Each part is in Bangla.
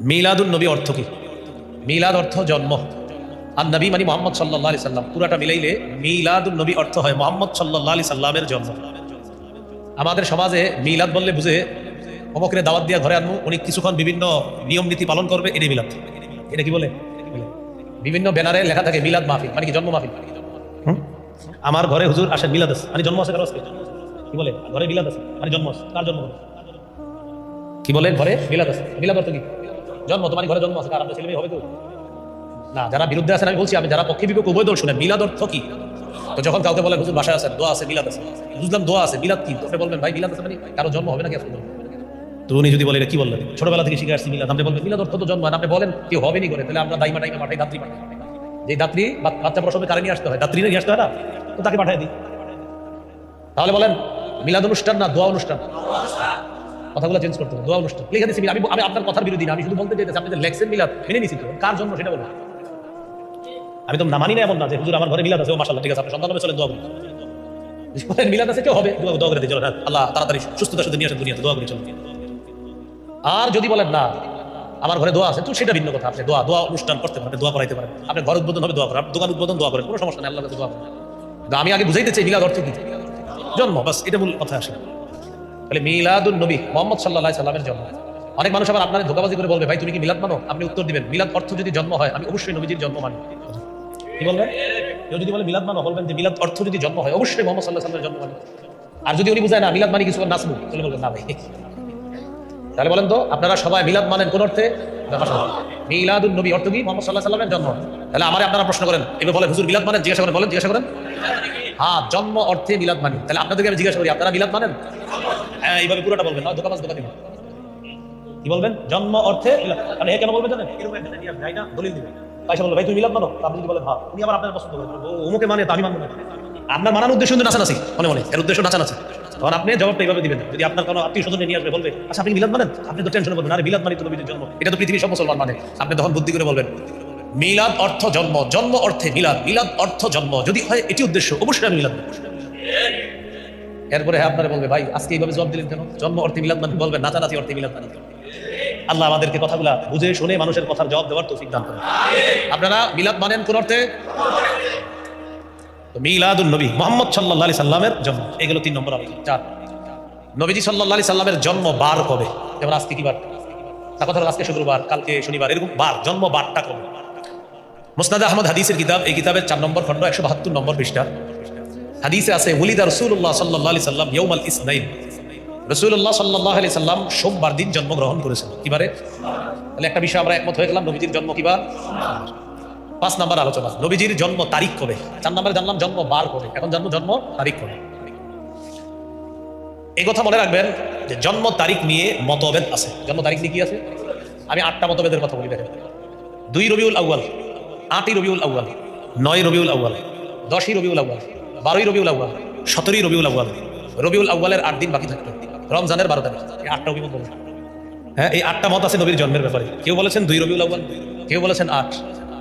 মিলাদুল নবী অর্থ কি? মিলাদ অর্থ জন্ম। আর নবী মানে মোহাম্মদ সাল্লাহ আলি সাল্লাম। পুরাটা মিলাইলে মিলাদুল নবী অর্থ হয় মোহাম্মদ সাল্লাহ আলি সাল্লামের জন্ম। আমাদের সমাজে মিলাদ বললে বুঝে অমকের দাওয়াত দিয়া ঘরে আনব উনি কিছুক্ষণ বিভিন্ন নিয়ম নীতি পালন করবে এটাই মিলাদ। এটা কি বলে? বিভিন্ন ব্যানারে লেখা থাকে মিলাদ মাহফিল মানে কি জন্ম মাহফিল? আমার ঘরে হুজুর আসেন মিলাদ আছে। মানে জন্ম আছে কারও আজকে? কি বলে? ঘরে মিলাদ আছে। মানে জন্ম আছে। কার জন্ম? কি বলে? ঘরে মিলাদ আছে। মিলাদ অর্থ কি? জন্ম, তোমার ঘরে জন্ম আছে আপনার ছেলে মেয়ে হবে তো? না, যারা বিরুদ্ধে আছেন, আমি বলছি আমি যারা পক্ষে বিপক্ষে, উভয় দল শুনেন, মিলাদ অর্থ কি? তো যখন কাউকে বলে হুজুর, বাসায় আছেন, দোয়া আছে, মিলাদ আছে। বুঝলাম, দোয়া আছে, মিলাদ কি? আপনি বলবেন, ভাই, মিলাদ আছে মানে কারও জন্ম হবে নাকি আজকে তো উনি যদি বলে, এটা কি বললেন? ছোটবেলা থেকে শিখে আসছি মিলাদ। আপনি বলবেন, মিলাদ অর্থ তো জন্ম আপনি বলেন, কেউ হবে নি করে তাহলে আমরা দাইমা টাইমা পাঠাই দাত্রী পাঠাই যে দাত্রী বাচ্চা প্রসবে কারে নিয়ে আসতে হয়, দাত্রী নিয়ে আসতে হয় না? তো তাকে পাঠিয়ে দিই। তাহলে বলেন, মিলাদ অনুষ্ঠান না, দোয়া অনুষ্ঠান? কথাগুলো চেঞ্জ করতে হবে। দোয়া অনুষ্ঠান। লিখে দিচ্ছি আমি আমি আপনার কথার বিরোধী না আমি শুধু বলতে চাইতেছি আপনি যে লেখছেন মিলাদ মেনে নিছি তো। কার জন্য সেটা বলুন। আমি তো না মানি না এমন না যে হুজুর আমার ঘরে মিলাদ আছে ও মাসাল্লাহ ঠিক আছে আপনি সন্তান চলেন দোয়া করি। মিলাদ আছে কেউ হবে? দোয়া দোয়া করে চলো হ্যাঁ, আল্লাহ তাড়াতাড়ি সুস্থতা সাথে নিয়ে আসেন দুনিয়াতে দোয়া করি চলো আর যদি বলেন না আমার ঘরে দোয়া আছে তো সেটা ভিন্ন কথা। আপনি দোয়া দোয়া অনুষ্ঠান করতে পারেন দোয়া করাইতে পারেন। আপনি ঘর উদ্বোধন হবে দোয়া করেন। দোকান উদ্বোধন দোয়া করেন কোনো সমস্যা নেই আল্লাহ কাছে দোয়া করেন। আমি আগে বুঝাইতে চাই মিলাদ অর্থ কি? জন্ম বাস এটা মূল কথা আসে তাহলে মিলাদুল নবী মোহাম্মদ সাল্লাহ সাল্লামের জন্ম। অনেক মানুষ আবার আপনাদের ধোকাবাজি করে বলবে, ভাই, তুমি কি মিলাদ মানো? আপনি উত্তর দিবেন, মিলাদ অর্থ যদি জন্ম হয়, আমি অবশ্যই নবীজির জন্ম মানি। কি বলবেন? কেউ যদি বলে মিলাদ মানো, বলবেন যে মিলাদ অর্থ যদি জন্ম হয়, অবশ্যই মোহাম্মদ সাল্লাহ সাল্লামের জন্ম মানি। আর যদি উনি বুঝায়, না, মিলাদ মানি কিছু নাচবো তাহলে বলবেন, না, ভাই। তাহলে বলেন তো, আপনারা সবাই মিলাদ মানেন কোন অর্থে? মিলাদুল নবী অর্থ কি? মোহাম্মদ সাল্লাহ সাল্লামের জন্ম। তাহলে আমার আপনারা প্রশ্ন করেন, এবার বলে হুজুর, মিলাদ মানেন? জিজ্ঞাসা করেন, বলেন, জিজ্ঞাসা করেন। হ্যাঁ জন্ম অর্থে মিলাদ মানি। তাহলে আপনাদেরকে আমি জিজ্ঞাসা করি, আপনারা মিলাদ মানেন? হ্যাঁ এইভাবে পুরোটা বলবেন না দোকান দিবেন কি বলবেন? জন্ম অর্থে মানে এ কেন বলবেন জানেন? এরকম একটা নিয়ে যাই না দলিল দিবেন। পয়সা বলবে ভাই তুমি মিলাদ মানো? আপনি যদি বলেন হ্যাঁ। উনি আবার আপনার পছন্দ করেন। মানে আমি মানবো না। আপনার মানার উদ্দেশ্য কিন্তু নাচানাচি মনে মনে। এর উদ্দেশ্য নাচানাচি। তখন আপনি জবাবটা এইভাবে দিবেন। যদি আপনার কোনো আত্মীয় স্বজন নিয়ে আসবে বলবে আচ্ছা আপনি মিলাদ মানেন? আপনি তো টেনশনে বলবেন আরে মিলাদ মানে তো নবীদের জন্ম। এটা তো পৃথিবীর সব মুসলমান মানে। আপনি তখন বুদ্ধি করে বলবেন মিলাদ অর্থ জন্ম জন্ম অর্থে মিলাদ মিলাদ অর্থ জন্ম। যদি হয় এটি উদ্দেশ্য অবশ্যই আমি মিলাদ। এরপরে হ্যাঁ আপনারা বলবে, ভাই, আজকে এইভাবে জবাব দিলেন কেন? জন্ম অর্থে মিলাদ মানে বলবেন, নাচানাচি অর্থে মিলাদ মানে আল্লাহ আমাদেরকে কথাগুলা বুঝে শুনে মানুষের কথার জবাব দেওয়ার তৌফিক দান করেন। আপনারা মিলাদ মানেন কোন অর্থে? মিলাদুল নবী, মোহাম্মদ সাল্লাহ আলি সাল্লামের জন্ম। এগুলো তিন নম্বর আলোচনা চার। নবীজি সাল্লাহ আলি সাল্লামের জন্ম বার কবে? যেমন আজকে কি বার? তা কথা আজকে শুক্রবার, কালকে শনিবার, এরকম বার, জন্ম বারটা কবে? মুসনাদ আহমদ হাদিসের কিতাব, এই কিতাবের চার নম্বর খণ্ড, একশো বাহাত্তর নম্বর পৃষ্ঠা। হাদিসে আছে ওলিদা রসুল্লাহ সাল্লাহ আলি সাল্লাম ইয়ৌমাল ইসনাইন। রসুল্লাহ সাল্লাহ আলি সাল্লাম সোমবার দিন জন্মগ্রহণ করেছেন। কিবারে? তাহলে একটা বিষয় আমরা একমত হয়ে গেলাম, নবীজির জন্ম কিবার পাঁচ নাম্বার আলোচনা, নবীজির জন্ম তারিখ কবে? চার নাম্বারে জানলাম জন্ম বার কবে, এখন জন্ম জন্ম তারিখ কবে। এই কথা মনে রাখবেন যে জন্ম তারিখ নিয়ে মতভেদ আছে। জন্ম তারিখ নিয়ে কি আছে? আমি আটটা মতভেদের কথা বলি, দেখেন। দুই রবিউল আউয়াল, আটই রবিউল আউয়াল, নয় রবিউল আউয়াল, দশই রবিউল আউয়াল। বারোই রবিউল আউয়াল সতেরোই রবিউল আউয়াল। রবিউল আউয়ালের আট দিন বাকি থাকবে। রমজানের বারো তারিখ। এই আটটা অভিমত বলুন হ্যাঁ এই আটটা মত আছে নবীর জন্মের ব্যাপারে। কেউ বলেছেন দুই রবিউল আউয়াল কেউ বলেছেন আট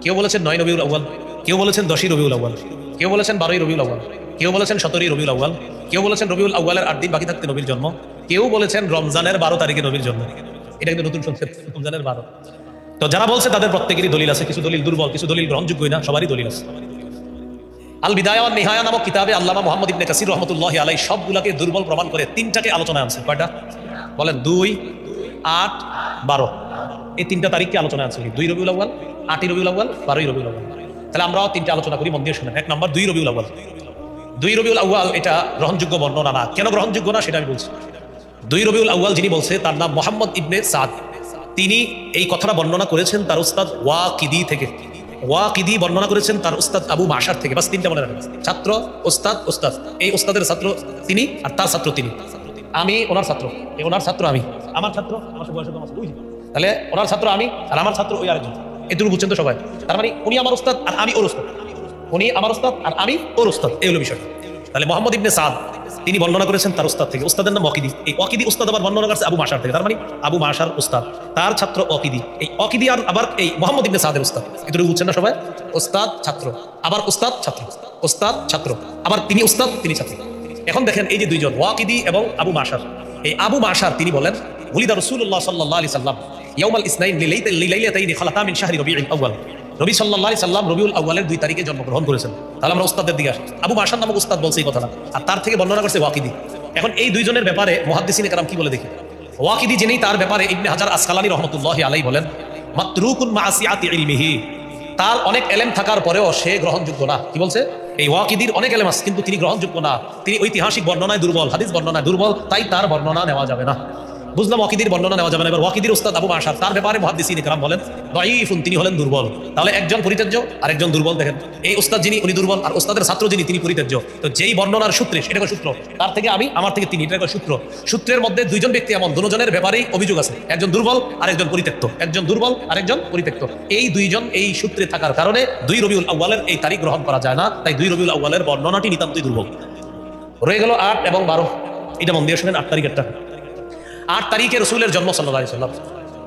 কেউ বলেছেন নয় রবিউল আউয়াল কেউ বলেছেন দশই রবিউল আউয়াল কেউ বলেছেন বারোই রবিউল আউয়াল কেউ বলেছেন সতেরোই রবিউল আউয়াল কেউ বলেছেন রবিউল আউয়ালের আট দিন বাকি থাকতে নবীর জন্ম কেউ বলেছেন রমজানের বারো তারিখে নবীর জন্ম। এটা কিন্তু নতুন সংক্ষেপ রমজানের বারো। তো যারা বলছে তাদের প্রত্যেকেরই দলিল আছে কিছু দলিল দুর্বল কিছু দলিল গ্রহণযোগ্যই না সবারই দলিল আছে। আল বিদায়া নিহায়া নামক কিতাবে আল্লামা মোহাম্মদ ইবনে কাসির রহমতুল্লাহ আলাই সবগুলাকে দুর্বল প্রমাণ করে তিনটাকে আলোচনায় আনছে। কয়টা? বলেন, দুই, আট, বারো। এই তিনটা তারিখকে আলোচনায় আছে দুই রবিউল আউ্বাল আটই রবিউল আউ্বাল বারোই রবিউল আউ্বাল তাহলে আমরাও তিনটা আলোচনা করি, মন দিয়ে শুনেন। এক নম্বর, দুই রবিউল আউ্বাল দুই রবিউল আউ্বাল এটা গ্রহণযোগ্য বর্ণনা না কেন গ্রহণযোগ্য না, সেটা আমি বলছি। দুই রবিউল আউ্বাল যিনি বলছে, তার নাম মোহাম্মদ ইবনে সাদ। তিনি এই কথাটা বর্ণনা করেছেন তার উস্তাদ ওয়া কিদি থেকে। ওয়া কিদি বর্ণনা করেছেন তার উস্তাদ আবু মাসার থেকে। বাস তিনটা মনে রাখবেন ছাত্র ওস্তাদ ওস্তাদ এই ওস্তাদের ছাত্র তিনি আর তার ছাত্র তিনি। আমি, ওনার ছাত্র। ওনার ছাত্র আমি। আমার ছাত্র, আমার বয়স তাহলে ওনার ছাত্র আমি আর আমার ছাত্র ওই আরেকজন। এটুকু বুঝছেন তো সবাই। তার মানে উনি আমার ওস্তাদ আর আমি ওর ওস্তাদ উনি আমার ওস্তাদ আর আমি ওর ওস্তাদ এই হলো বিষয়টা। তাহলে মোহাম্মদ ইবনে সাদ, তিনি বর্ণনা করেছেন তার উস্তাদ থেকে। উস্তাদের নাম অকিদি এই অকিদি উস্তাদ আবার বর্ণনা করেছে আবু মাসার থেকে। তার মানে আবু মাসার উস্তাদ, তার ছাত্র অকিদি এই অকিদি আর আবার এই মোহাম্মদ ইবনে সাদের উস্তাদ। এটুকু বুঝছেন না সবাই? ওস্তাদ ছাত্র। আবার উস্তাদ, ছাত্র। ওস্তাদ ছাত্র। আবার তিনি উস্তাদ, তিনি ছাত্র। এখন দেখেন এই যে দুইজন, ওয়াকিদি এবং আবু মাসার এই আবু মাসার তিনি বলেন হুলিদা রসুল্লাহ সাল্লাহ আলি সাল্লাম ইয়াউমাল ইসনাইন লিলাইতা লিলাইলাতাইনি খালাকা মিন শাহরি রবিউল আউয়াল। নবী আলাইহি সাল্লাম রবিউল আউয়ালের দুই তারিখে জন্মগ্রহণ করেছেন। তাহলে আমরা উস্তাদের দিকে আসি। আবু মাশান নামক উস্তাদ বলছে এই কথাটা। আর তার থেকে বর্ণনা করছে ওয়াকিদি। এখন এই দুইজনের ব্যাপারে মুহাদ্দিসিনে কারাম কি বলে দেখি? ওয়াকিদি যিনি, তার ব্যাপারে ইবনে হাজার আসকালানি রহমতুল্লাহি আলাই বলেন, মাতরুকুন মাসিয়াতি তার অনেক এলেম থাকার পরেও সে গ্রহণযোগ্য না। কি বলছে? এই ওয়াকিদির অনেক এলেম আছে, কিন্তু তিনি গ্রহণযোগ্য না। তিনি ঐতিহাসিক বর্ণনায় দুর্বল, হাদিস বর্ণনায় দুর্বল, তাই তার বর্ণনা নেওয়া যাবে না। বুঝলাম ওয়াকিদির বর্ণনা নেওয়া যাবে না। এবার ওয়াকিদির উস্তাদ আবু মাসার তার ব্যাপারে মহাদিসিন ইকরাম বলেন দয়ীফুন তিনি হলেন দুর্বল। তাহলে একজন পরিত্যাজ্য আর একজন দুর্বল দেখেন। এই উস্তাদ যিনি, উনি দুর্বল, আর উস্তাদের ছাত্র যিনি, তিনি পরিত্যাজ্য। তো যেই বর্ণনার সূত্রে, সেটা একটা সূত্র। তার থেকে আমি, আমার থেকে তিনি, এটা একটা সূত্র। সূত্রের মধ্যে দুইজন ব্যক্তি এমন, দুজনের ব্যাপারেই অভিযোগ আছে। একজন দুর্বল আর একজন পরিত্যক্ত। একজন দুর্বল আর একজন পরিত্যক্ত। এই দুইজন এই সূত্রে থাকার কারণে দুই রবিউল আউ্বালের এই তারিখ গ্রহণ করা যায় না। তাই দুই রবিউল আউ্বালের বর্ণনাটি নিতান্তই দুর্বল। রয়ে গেল আট এবং বারো। এটা মন দিয়ে শুনেন, আট তারিখেরটা। আট তারিখে রসুলের জন্ম সাল্লাম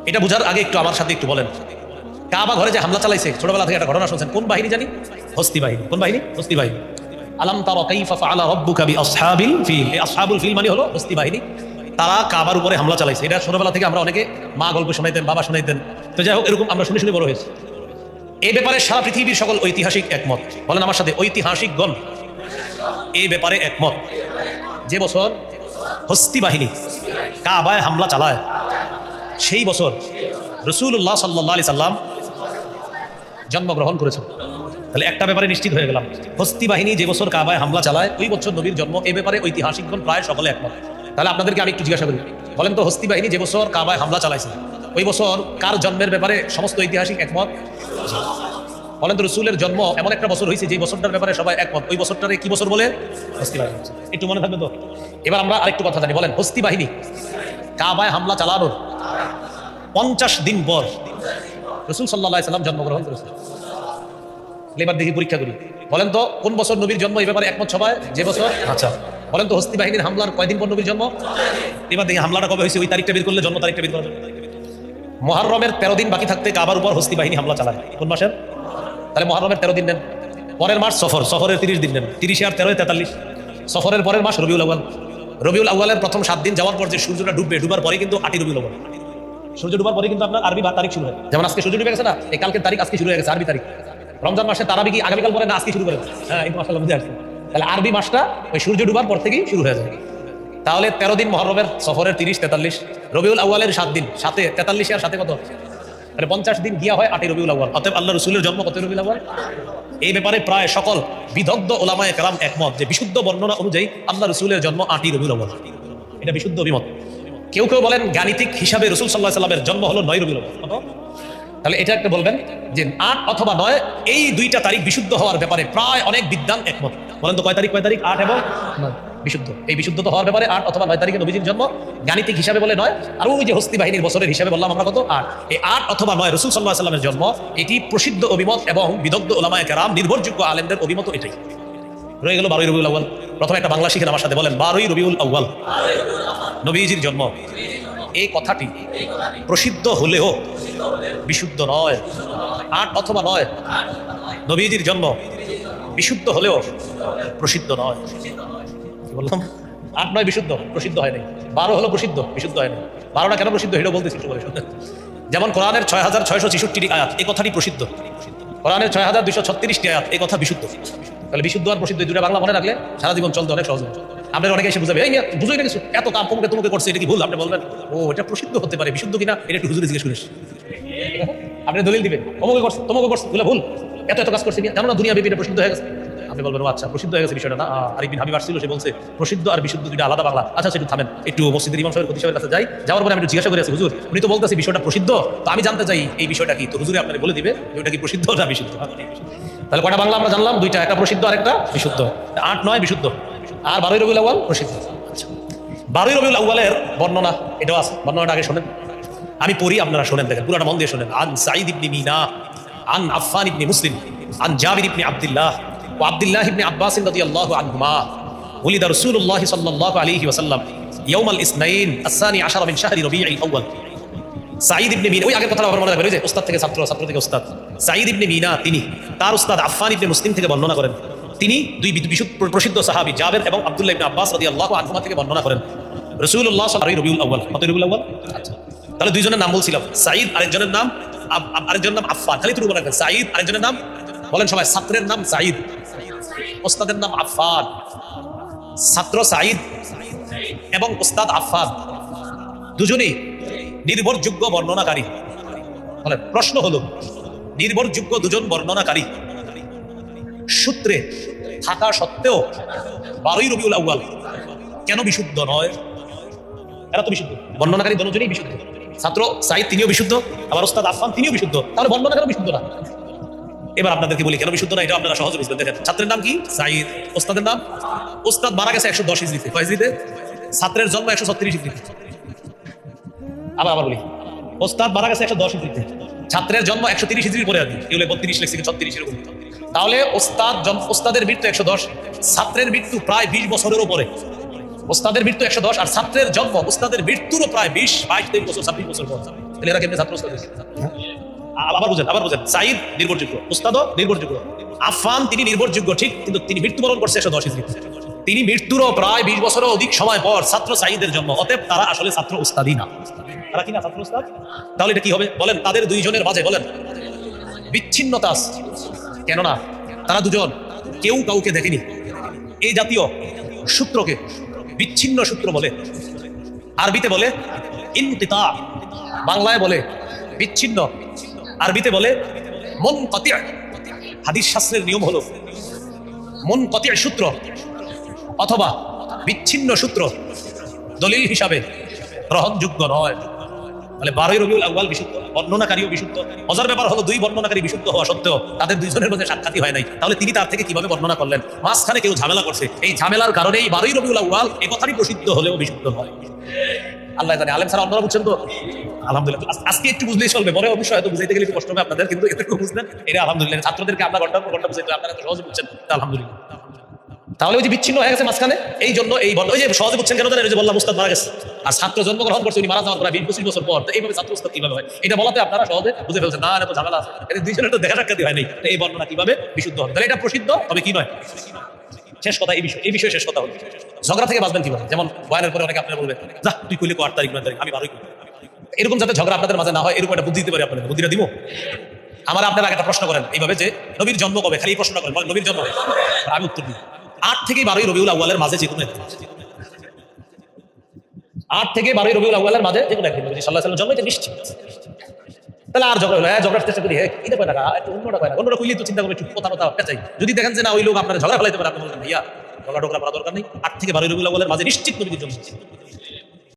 এটা বোঝার আগে একটু আমার সাথে একটু বলেন। কাবা ঘরে যে হামলা চালাইছে, ছোটবেলা থেকে একটা ঘটনা শুনছেন, কোন বাহিনী জানি? হস্তি বাহিনী। কোন বাহিনী? হস্তি বাহিনী। আলাম তারা ফিল। ফিল মানে হলো হস্তি বাহিনী। তারা কাবার উপরে হামলা চালাইছে। এটা ছোটবেলা থেকে আমরা অনেকে মা গল্প শোনাইতেন, বাবা শোনাইতেন। তো যাই হোক, এরকম আমরা শুনে শুনে বড় হয়েছি। এই ব্যাপারে সারা পৃথিবীর সকল ঐতিহাসিক একমত। বলেন আমার সাথে, ঐতিহাসিকগণ এই ব্যাপারে একমত। যে বছর হস্তি বাহিনী কাবায় হামলা চালায়। সেই বছর রসুল্লাহ সাল্লাহ আলি সাল্লাম জন্মগ্রহণ করেছেন। তাহলে একটা ব্যাপারে নিশ্চিত হয়ে গেলাম। হস্তি বাহিনী যে বছর কাবায় হামলা চালায়, ওই বছর নবীর জন্ম, এ ব্যাপারে ঐতিহাসিকগণ প্রায় সকলে একমত। তাহলে আপনাদেরকে আমি একটু জিজ্ঞাসা করি, বলেন তো হস্তি বাহিনী যে বছর কাবায় হামলা চালাইছে, ওই বছর কার জন্মের ব্যাপারে সমস্ত ঐতিহাসিক একমত? বলেন তো রসুলের জন্ম এমন একটা বছর হয়েছে যে বছরটার ব্যাপারে সবাই একমত। ওই বছরটারে কি বছর বলে? হস্তি বাহিনী। একটু মনে থাকবে তো? এবার আমরা আরেকটু কথা জানি বলেন হস্তি বাহিনী। কাবায় হামলা চালানোর পঞ্চাশ দিন পর রসুল সাল্লাহ সাল্লাম জন্মগ্রহণ করেছেন এবার দেখি পরীক্ষা করি। বলেন তো কোন বছর নবীর জন্ম এই ব্যাপারে একমত সবাই? যে বছর? আচ্ছা। বলেন তো হস্তি বাহিনীর হামলার কয়দিন পর নবীর জন্ম? এবার দেখি হামলাটা কবে হয়েছে ওই তারিখটা বের করলে জন্ম তারিখটা বের করা। মহারমের তেরো দিন বাকি থাকতে কাবার উপর হস্তি বাহিনী হামলা চালায়। কোন মাসের? তাহলে মহারমের তেরো দিন নেন। পরের মাস সফর, সফরের তিরিশ দিন নেন। তিরিশে আর তেরোয় তেতাল্লিশ। সফরের পরের মাস রবিউল আউ্বাল রবিউল আউ্বালের প্রথম সাত দিন যাওয়ার পর যে সূর্যটা ডুববে, ডুবার পরে কিন্তু আটি রবিউল আউ্বাল সূর্য ডুবার পরে কিন্তু আপনার আরবি তারিখ শুরু হয়। যেমন আজকে সূর্য ডুবে গেছে না, এই কালকের তারিখ আজকে শুরু হয়ে গেছে, আরবি তারিখ। রমজান মাসে তারাবি কি আগামীকাল পরে না আজকে শুরু করে হ্যাঁ এই মাসাল্লাহ বুঝে আসছে তাহলে আরবি মাসটা ওই সূর্য ডুবার পর থেকেই শুরু হয়ে যায়। তাহলে তেরো দিন মহরমের, সফরের তিরিশ তেতাল্লিশ। রবিউল আউ্বালের সাত দিন সাথে তেতাল্লিশ আর সাথে কত? মানে পঞ্চাশ দিন গিয়া হয় আটই রবিউল আউ্বাল অতএব আল্লাহ রসুলের জন্ম কত রবিউল আউ্বাল এই ব্যাপারে প্রায় সকল বিদগ্ধ ওলামায় কালাম একমত যে বিশুদ্ধ বর্ণনা অনুযায়ী আল্লাহ রসুলের জন্ম আটই রবিউল আউ্বাল এটা বিশুদ্ধ অভিমত। কেউ কেউ বলেন গাণিতিক হিসাবে রসুল সাল্লাহ সাল্লামের জন্ম হলো নয় রবিউল আউ্বাল? তাহলে এটা একটা বলবেন যে আট অথবা নয়, এই দুইটা তারিখ বিশুদ্ধ হওয়ার ব্যাপারে প্রায় অনেক বিদ্যান একমত। বলেন তো কয় তারিখ কয় তারিখ? আট এবং নয়। বিশুদ্ধ। এই বিশুদ্ধ তো হওয়ার ব্যাপারে আট অথবা নয় তারিখে নবীজির জন্ম গাণিতিক হিসাবে বলে নয়। আর ওই যে হস্তি বাহিনীর বছরের হিসাবে বললাম আমরা কত? আট। এই আট অথবা নয় রসুল সাল্লাহ সাল্লামের জন্ম, এটি প্রসিদ্ধ অভিমত এবং বিদগ্ধ ওলামায় কেরাম, নির্ভরযোগ্য আলেমদের অভিমত এটাই। রয়ে গেল বারোই রবিউল আউ্বাল প্রথমে একটা বাংলা শিখেন আমার সাথে বলেন, বারোই রবিউল আউ্বাল নবীজির জন্ম। এই কথাটি প্রসিদ্ধ হলেও বিশুদ্ধ নয়। আট অথবা নয় নবীজির জন্ম বিশুদ্ধ হলেও প্রসিদ্ধ নয়। বললাম, আট নয় বিশুদ্ধ, প্রসিদ্ধ হয়নি। বারো হলো প্রসিদ্ধ, বিশুদ্ধ হয়নি। বারোটা কেন প্রসিদ্ধ এটা বলতেছি যেমন কোরআনের ছয় হাজার ছয়শো ছেষট্টি আয়াত এই কথাটি প্রসিদ্ধ। কোরআনের ছয় হাজার দুইশো ছত্রিশটি আয়াত এই কথা বিশুদ্ধ। তাহলে বিশুদ্ধ আর প্রসিদ্ধ দুটো বাংলা মনে রাখলে সারা জীবন চলতে অনেক সহজ। আপনার অনেকে এসে বুঝাবে, এই বুঝোই না কিছু? এত কাম তোমাকে তোমাকে করছে, এটা কি ভুল? আপনি বলবেন, ও, এটা প্রসিদ্ধ হতে পারে, বিশুদ্ধ কিনা? এটা একটু হুজুরে জিজ্ঞেস করিস। আপনি দলিল দিবেন, তোমাকে করছে তোমাকে করছে ভুল। এত এত কাজ করছে জানো না দুনিয়া বিপিটা প্রসিদ্ধ হয়ে গেছে? আপনি বলবেন আচ্ছা প্রসিদ্ধ হয়ে গেছে বিষয়টা না? আরিফিন হাবিব আসছিল, সে বলছে, প্রসিদ্ধ আর বিশুদ্ধ দুইটা আলাদা বাংলা। আচ্ছা একটু থামেন। একটু মসজিদের ইমাম সাহেবের সাহেবের কাছে যাই। যাওয়ার পরে আমি একটু জিজ্ঞাসা করে আছি হুজুর, উনি তো বলতেছে বিষয়টা প্রসিদ্ধ, তো আমি জানতে চাই এই বিষয়টা কি? তো হুজুরে আপনাকে বলে দিবে ওটা কি প্রসিদ্ধ না বিশুদ্ধ। তাহলে কটা বাংলা আমরা জানলাম? দুইটা, একটা প্রসিদ্ধ আর একটা বিশুদ্ধ। আট, নয়, বিশুদ্ধ। আর বারোই রবিউল আউ্বাল প্রসিদ্ধ। আচ্ছা। বারোই রবিউল আউ্বালের বর্ণনা, এটাও আছে, বর্ণনাটা আগে শোনেন। আমি পড়ি, আপনারা শোনেন, দেখেন, পুরাটা মন দিয়ে শোনেন। আন সাইদ ইবনি মিনা, আন আফফান ইবনি মুসলিম, আন জাবির ইবনি আব্দুল্লাহ ও আব্দুল্লাহ ইবনি আব্বাস রাদিয়াল্লাহু আনহুমা ولد رسول الله صلى الله عليه وسلم يوم الاثنين الثاني عشر من شهر ربيع الاول সাঈদ ইবনে মিনা ওই আগের কথা আবার মনে রাখবেন ওই যে উস্তাদ থেকে ছাত্র ছাত্র থেকে উস্তাদ সাঈদ ইবনে মিনা তিনি তার উস্তাদ আফফান ইবনে মুসলিম থেকে বর্ণনা করেন তিনি দুই বি- বিশুদ্ধ প্রসিদ্ধ সাহাবী জাবের এবং আব্দুল্লাহ ইবনে আব্বাস রাদিয়াল্লাহু আনহুমা থেকে বর্ণনা করেন রাসূলুল্লাহ সাল্লাল্লাহু আলাইহি রবিউল আউয়াল কত রবিউল আউয়াল আচ্ছা তাহলে দুইজনের নাম বলছিলাম সাইদ আরেকজনের নাম আব- আব- আরেকজনের নাম আফফান খালি তুলু রাখবেন সাইদ আরেকজনের নাম বলেন সবাই ছাত্রের নাম সাইদ ওস্তাদের নাম আফফান। ছাত্র সাইদ এবং ওস্তাদ আফফান। দুজনেই নির্ভরযোগ্য বর্ণনাকারী। বলে, প্রশ্ন হলো, নির্ভরযোগ্য দুজন বর্ণনাকারী। সূত্রে থাকা সত্ত্বেও বারোই রবিউল আউয়াল কেন বিশুদ্ধ নয়? এরা তো বিশুদ্ধ। বর্ণনাকারী দুজনেই বিশুদ্ধ। ছাত্র সাইদ তিনিও বিশুদ্ধ, আবার ওস্তাদ আফান তিনিও বিশুদ্ধ। তাহলে বর্ণনা বিশুদ্ধ না? এবার আপনাদেরকে বলি, কেন বিশুদ্ধ না? এটা আপনারা সহজে বুঝবেন। দেখেন, ছাত্রের নাম কি? সাইদ ওস্তাদের নাম? ওস্তাদ মারা গেছে একশো দশ ইজরিতে কয় ইজরিতে ছাত্রের জন্ম একশো ছত্রিশ ইজরিতে আবার আবার বলি। ওস্তাদ মারা গেছে একশো দশ ইজরিতে ছাত্রের জন্ম একশো তিরিশ ইজরির পরে আর কি। এগুলো বত্রিশ লেখছে ছত্রিশ এরকম। তাহলে ওস্তাদ ওস্তাদের মৃত্যু একশো দশ। ছাত্রের মৃত্যু প্রায় বিশ বছরের উপরে ওস্তাদের মৃত্যু একশো দশ, আর ছাত্রের জন্ম ওস্তাদের মৃত্যুরও প্রায় বিশ, বাইশ, তেইশ বছর, ছাব্বিশ বছর পর। তাহলে এরা কেমনি ছাত্র ওস্তাদ হয়েছে? আ- আবার বুঝেন আবার বুঝেন। সাইদ নির্ভরযোগ্য, উস্তাদও নির্ভরযোগ্য। আফান তিনি নির্ভরযোগ্য, ঠিক? কিন্তু তিনি মৃত্যুবরণ করছে একশো দশ তিনি মৃত্যুরও প্রায় বিশ বছরও অধিক সময় পর ছাত্র সাইদের জন্ম। অতএব তারা আসলে ছাত্র উস্তাদই না। তারা কি না ছাত্র উস্তাদ? তাহলে এটা কি হবে? বলেন, তাদের দুইজনের মাঝে, বলেন। বিচ্ছিন্নতা। কেননা তারা দুজন, কেউ কাউকে দেখেনি। এই জাতীয় সূত্রকে বিচ্ছিন্ন সূত্র বলে। আরবিতে বলে ইনকিতা, বাংলায় বলে বিচ্ছিন্ন। আরবিতে বলে মন কতিয়া হাদিস শাস্ত্রের নিয়ম হলো মন কতিয়া সূত্র অথবা বিচ্ছিন্ন সূত্র দলিল হিসাবে গ্রহণযোগ্য নয়। মানে বারোই রবিউল আউয়াল বিশুদ্ধ, বর্ণনাকারীও বিশুদ্ধ। মজার ব্যাপার হলো দুই বর্ণনাকারী বিশুদ্ধ হওয়া সত্ত্বেও তাদের দুইজনের মধ্যে সাক্ষাৎই হয় নাই। তাহলে তিনি তার থেকে কীভাবে বর্ণনা করলেন? মাঝখানে কেউ ঝামেলা করছে। এই ঝামেলার কারণেই বারোই রবিউল আউয়াল এই কথাটি প্রসিদ্ধ হলেও বিশুদ্ধ নয়। আল্লাহ জানে, আলেম স্যার আপনারা বুঝছেন তো? আলহামদুলিল্লাহ। আজকে একটু বুঝলেই চলবে। পরে অবশ্যই বুঝাইতে গেলে একটু কষ্ট হবে আপনাদের, কিন্তু বুঝলেন, এটা আলহামদুলিল্লাহ। ছাত্রদেরকে ঘণ্টা পর ঘণ্টা বুঝাইতে আপনারা তো সহজে বুঝছেন। আলহামদুলিল্লাহ। তাহলে ওই যে বিচ্ছিন্ন হয়ে গেছে মাঝখানে, এই জন্য এই যে সহজে বুঝছেন কেন যে বললাম মারা গেছে। আর ছাত্র জন্মগ্রহণ করছে, উনি মারা যাওয়ার প্রায় বিশ পঁচিশ বছর পর। তো এইভাবে ছাত্র উস্তাদ কীভাবে হয়? এটা বলাতে আপনারা সহজে বুঝে ফেলছেন। না এটা তো ঝামেলা আছে। এদের দুইজনের তো দেখা সাক্ষাৎ হয় নাই। এই বর্ণনা কীভাবে বিশুদ্ধ হবে? তাহলে এটা প্রসিদ্ধ, তবে কি নয়? শেষ কথা, এই বিষয় এই বিষয়ে শেষ কথা হলো। ঝগড়া থেকে বাঁচবেন কীভাবে? যেমন বয়ানের পরে অনেকে আপনারা বলবেন যা তুই কইলে কো আট তারিখ, নয় তারিখ? আমি বারোই করি এরকম যাতে ঝগড়া আপনাদের মাঝে না হয়, এরকম একটা বুদ্ধি দিতে পারি আপনাদের। বুদ্ধিটা দিব? আমার আপনারা একটা প্রশ্ন করেন, এইভাবে যে নবীর জন্ম কবে? খালি এই প্রশ্ন করেন নবীর জন্ম আমি উত্তর দিই। আট থেকে বারোই রবিউল আউ্বালের মাঝে যে কোনো আট থেকে বারোই রবিউল আউ্বালের মাঝে যে কোনো একদিন সাল্লাহ সাল্লাম জন্ম এটা নিশ্চিত। তাহলে আর ঝগড়া হলো হ্যাঁ ঝগড়ার চেষ্টা করি হ্যাঁ একটু না অন্যটা কইলে তো চিন্তা করবে একটু কথা কথা যদি দেখেন যে না, ওই লোক আপনার ঝগড়া ফেলাইতে পারে, আপনি ভাইয়া ঝগড়া টোকরা করা দরকার নেই। আট থেকে বারোই রবিউল আউ্বালের মাঝে নিশ্চিত নবীর